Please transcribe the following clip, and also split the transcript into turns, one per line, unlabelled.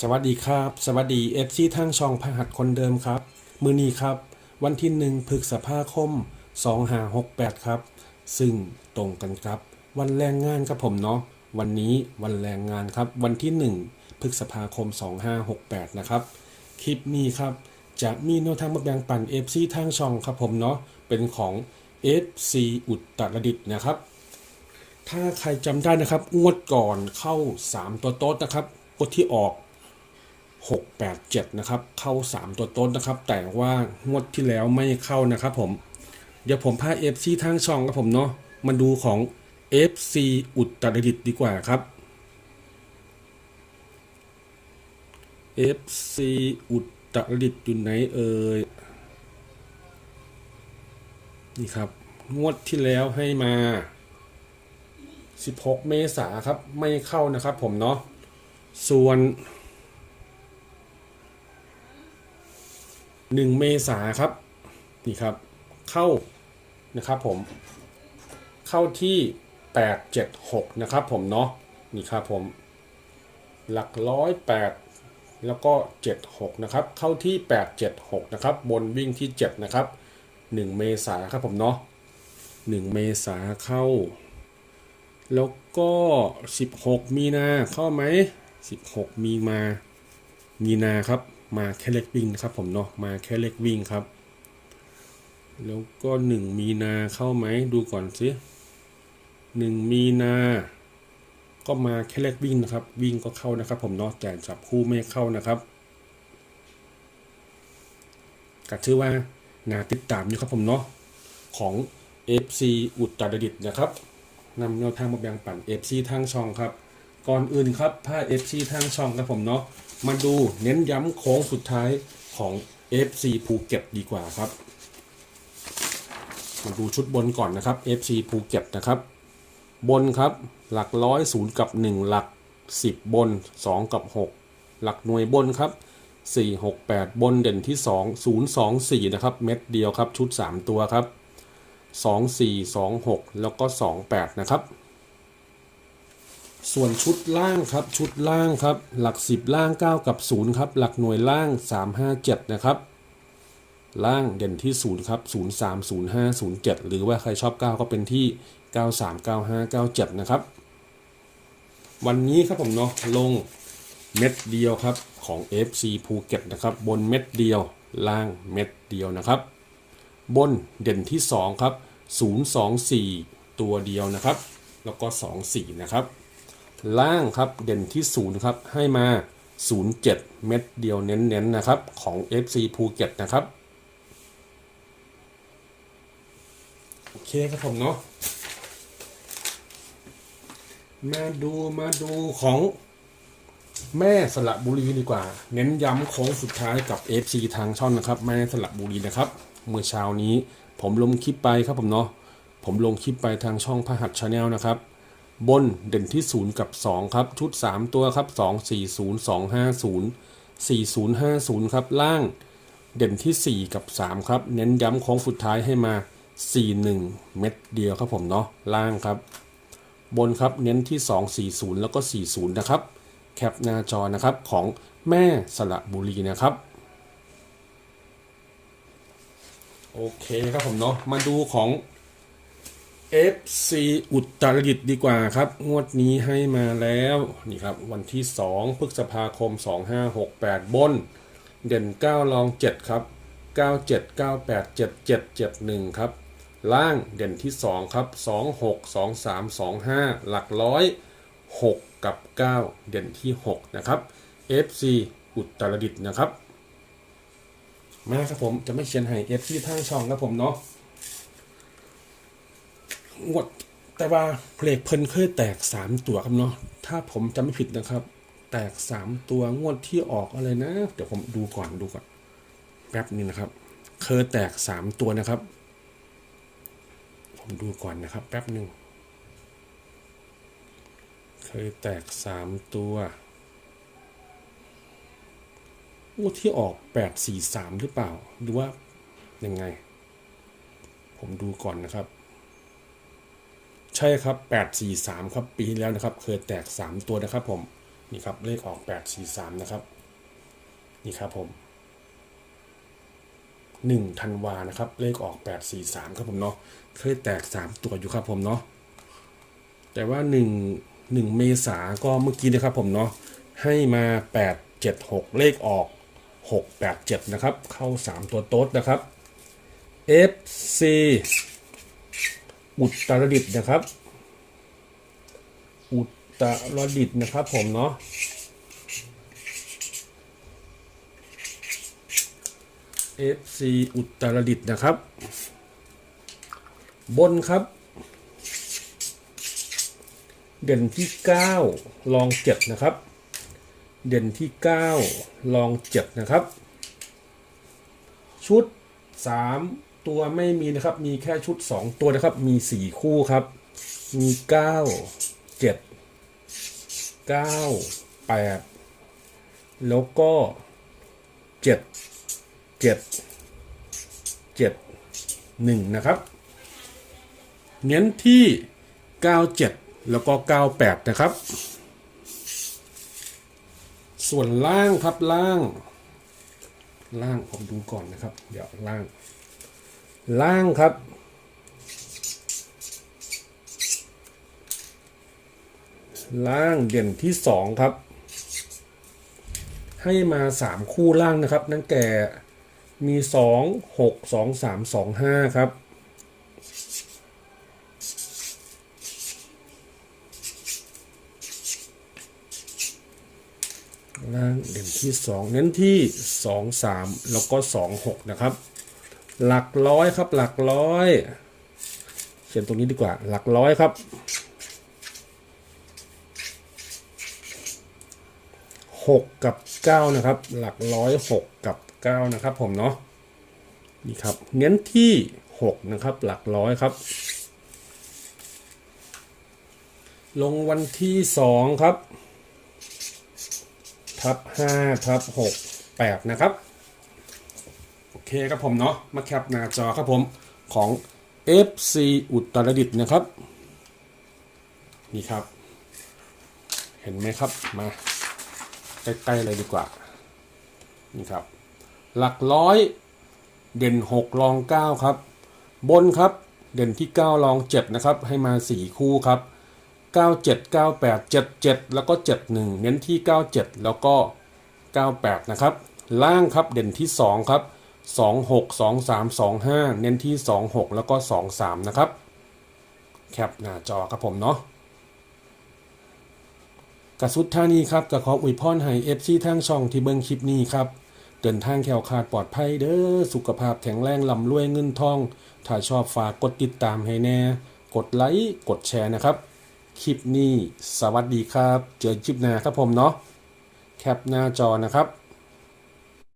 สวัสดีครับ สวัสดีเอฟซีทางช่องพหัสคนเดิมครับ มือนี้ครับ วันที่หนึ่งพฤษภาคม2568 ครับ ซึ่งตรงกันครับ วันแรงงานครับผมเนาะวันนี้วันแรงงานครับ วันที่ 1 พฤษภาคม 2568 นะครับ คลิปนี้ครับ จะมีแนวทางมาแบ่งปัน FC ทางช่องครับผมเนาะเป็นของ FC อุตรดิตถ์นะครับ ถ้าใครจำได้นะครับงวดก่อนเข้า 3 ตัวโต๊ดนะครับงวดที่ออก 687 นะครับ เข้า 3 ตัวต้นนะครับ แต่ว่างวดที่แล้วไม่เข้านะครับผม เดี๋ยวผมพา FC ทางช่องครับผมเนาะมาดูของ FC อุตรดิตถดีกว่าครับ FC อุตรดิตอยู่ไหนเอ่ยนี่ครับ งวดที่แล้วให้มา 16 เมษาครับ ไม่เข้านะครับผมเนาะส่วน 1 เมษาครับนี่ครับ เข้านะครับผม เข้าที่ 876 นะครับผมเนาะนี่ครับผม หลักร้อยแปดแล้วก็ 76 นะครับ เข้าที่ 876 นะครับ บนวิ่งที่ 7 นะครับ 1 เมษาครับผมเนาะ1 เมษาเข้า แล้วก็ 16 มีนาเข้าไหม 16 มีมา มีนาครับ มาแค่เล็กวิ่งนะครับผมเนาะมาแค่เล็กวิ่งครับ แล้วก็1มีนาเข้าไหมดูก่อนสิ1มีนาก็มาแค่เล็กวิ่งนะครับ วิ่งก็เข้านะครับ ผมเนาะแต่จับคู่ไม่เข้านะครับก็ชื่อว่านาติดตามอยู่ครับผมเนาะของ FC อุตรดิตถ์นะครับนำแนวทางมาแบ่งปัน FC ทางช่องครับ ก่อนอื่นครับผ้า FC ทางช่องครับผมเนาะ มาดูเน้นย้ำโค้งสุดท้ายของ FC ภูเก็ตดีกว่าครับ มาดูชุดบนก่อนนะครับ FC ภูเก็ตนะครับ บนครับหลักร้อยศูนย์กับ 1 หลัก 10 บน 2 กับ 6 หลักหน่วยบนครับ 4 6 8 บนเด่นที่ 2 0 2 4 นะครับ เม็ดเดียวครับชุด 3 ตัวครับ 2 4 2 6 แล้วก็ 2 8 นะครับ ส่วนชุดล่างครับชุดล่างครับ หลัก 10 ล่าง 9 กับ 0 ครับ หลักหน่วยล่าง 3 5 7 นะครับ ล่างเด่นที่ 0 ครับ 0 3 0 5 0 7 หรือว่าใครชอบ 9 ก็เป็นที่ 9 3 9 5 9 7 นะครับ วันนี้ครับผมเนาะลงเม็ดเดียวครับของ FC ภูเก็ตนะครับ บนเม็ดเดียวล่างเม็ดเดียวนะครับ บนเด่นที่ 2 ครับ 0 2 4 ตัวเดียวนะครับ แล้วก็ 2 4 นะครับ ล่างครับเด่นที่0ครับให้มา 07 เม็ดเดียวเน้นๆนะครับของ FC ภูเก็ตนะครับโอเคครับผมเนาะมาดูมาดูของแม่สระบุรีดีกว่า เน้นย้ำโค้งสุดท้ายกับ FC ทางช่องนะครับ แม่สระบุรีนะครับ เมื่อเช้านี้ผมลงคลิปไปครับผมเนาะผมลงคลิปไปทางช่องพหัสชาแนลนะครับ บนเด่นที่ 0 กับ 2 ครับ ชุด 3 ตัวครับ 2 4 0 2 5 0 4 0 5 0 ครับ ล่างเด่นที่ 4 กับ 3 ครับ เน้นย้ำโค้งสุดท้ายให้มา 4 1 เม็ดเดียวครับผมเนาะล่างครับ บนครับเน้นที่ 240 แล้วก็ 40 นะครับ แคปหน้าจอนะครับของแม่สระบุรีนะครับโอเคครับผมเนาะมาดูของ FC อุตรดิตดีกว่าครับ งวดนี้ให้มาแล้วนี่ครับวันที่ 2 พฤษภาคม 2568 บน เด่น9รอง 7 ครับ 97 98 77 71 ครับ ล่างเด่นที่ 2 ครับ 2 6 2 3 2 5 หลักร้อย 6 กับ 9 เด่นที่ 6 นะครับ FC อุตรดิตนะครับ มาครับผมจะไม่เชียนให้ FC ทางช่องครับผมเนาะ งวดแต่ว่าเพลงเพิ่นเคยแตกสามตัวครับเนาะถ้าผมจำไม่ผิดนะครับ แตกสามตัวงวดที่ออกอะไรนะ เดี๋ยวผมดูก่อนดูก่อนแป๊บนึงนะครับ เคยแตกสามตัวนะครับ ผมดูก่อนนะครับ แป๊บหนึ่งเคยแตกสามตัวงวดที่ออกแปดสี่สามหรือเปล่า หรือว่ายังไง ผมดูก่อนนะครับ ใช่ครับ 843 ครับ ปีที่แล้วนะครับ เคยแตก 3 ตัวนะครับผม นี่ครับ เลขออกแปดสี่สามนะครับ นี่ครับผมหนึ่งธันวานะครับ เลขออกแปดสี่สามครับผมเนาะ เคยแตกสามตัวอยู่ครับผมเนาะ แต่ว่าหนึ่งหนึ่งเมษาก็เมื่อกี้นะครับผมเนาะ ให้มาแปดเจ็ดหกเลขออกหกแปดเจ็ดนะครับ เข้าสามตัวโต๊ดนะครับ FC อุตรดิตถ์นะครับ อุตรดิตถ์นะครับ ผมเนาะ FC อุตรดิตถ์นะครับ บนครับ เด่นที่ 9 ลอง 7 นะครับ เด่นที่ 9 ลอง 7 นะครับ ชุด 3 ตัวไม่มีนะครับ มีแค่ชุด 2 ตัวนะครับ มี 4 คู่ครับ มี 9 7 9 8 แล้วก็ 7 7 7 1 นะครับ เน้นที่ 97 แล้วก็ 98 นะครับ ส่วนล่างครับล่าง ล่างผมดูก่อนนะครับ เดี๋ยวล่าง ล่างครับ ล่างเด่นที่สองครับ ให้มาสามคู่ล่างนะครับ นั่นแก่มีสองหกสองสามสองห้าครับล่างเด่นที่สองเน้นที่สองสามแล้วก็สองหกนะครับ หลักร้อยครับ หลักร้อย เขียนตรงนี้ดีกว่า หลักร้อยครับหกกับเก้านะครับ หลักร้อยหกกับเก้านะครับผมเนาะนี่ครับเน้นที่หกนะครับ หลักร้อยครับ ลงวันที่สองครับ ทับห้าทับหกแปดนะครับ เคครับผมเนาะมาแคปหน้าจอครับผมของ FC อุตรดิตถ์นะครับ นี่ครับ เห็นไหมครับมาใกล้ๆเลยดีกว่า นี่ครับ หลักร้อยเด่นหกรองเก้าครับ บนครับเด่นที่เก้ารองเจ็ดนะครับ ให้มาสี่คู่ครับ 97 98 77 แล้วก็ 71 เน้นที่ 97 แล้วก็ 98 นะครับ ล่างครับเด่นที่ 2 ครับ 26 23 25 เน้นที่ 26 แล้วก็ 23 นะครับ แคปหน้าจอครับผมเนาะกระสุดท่านี้ครับกระขออวยพรให้เอฟซีทางช่องที่เบิ่งคลิปนี้ครับ เดินทางแขวขาดปลอดภัยเด้อ สุขภาพแข็งแรงลำรวยเงินทอง ถ้าชอบฝากกดติดตามให้แน่ กดไลค์ กดแชร์นะครับ คลิปนี้ สวัสดีครับ เจอคลิปหน้าครับผมเนาะ แคปหน้าจอนะครับ